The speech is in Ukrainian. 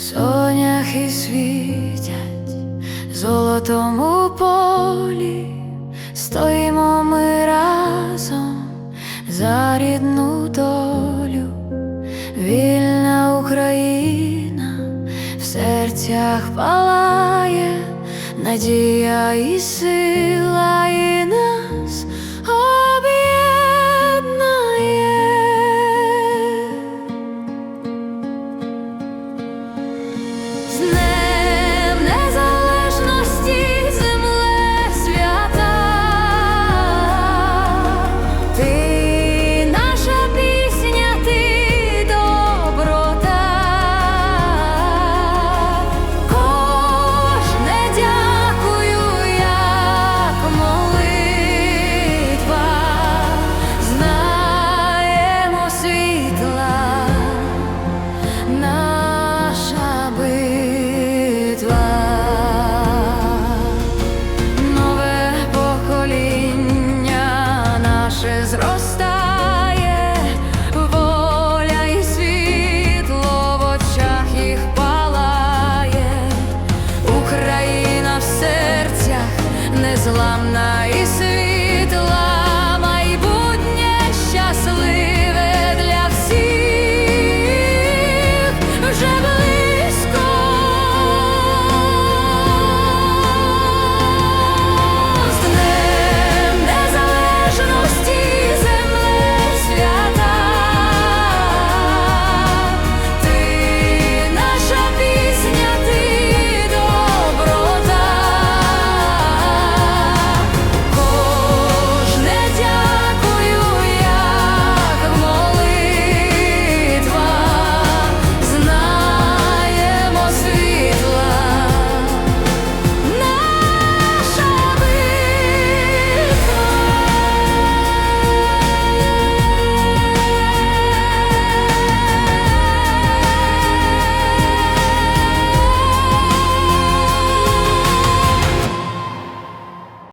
Соняхи світять золотом у полі, стоїмо ми разом за рідну долю, вільна Україна в серцях палає, надія і сила, і надія. зростає воля і світло в очах їх палає, Україна в серцях незламна і світ.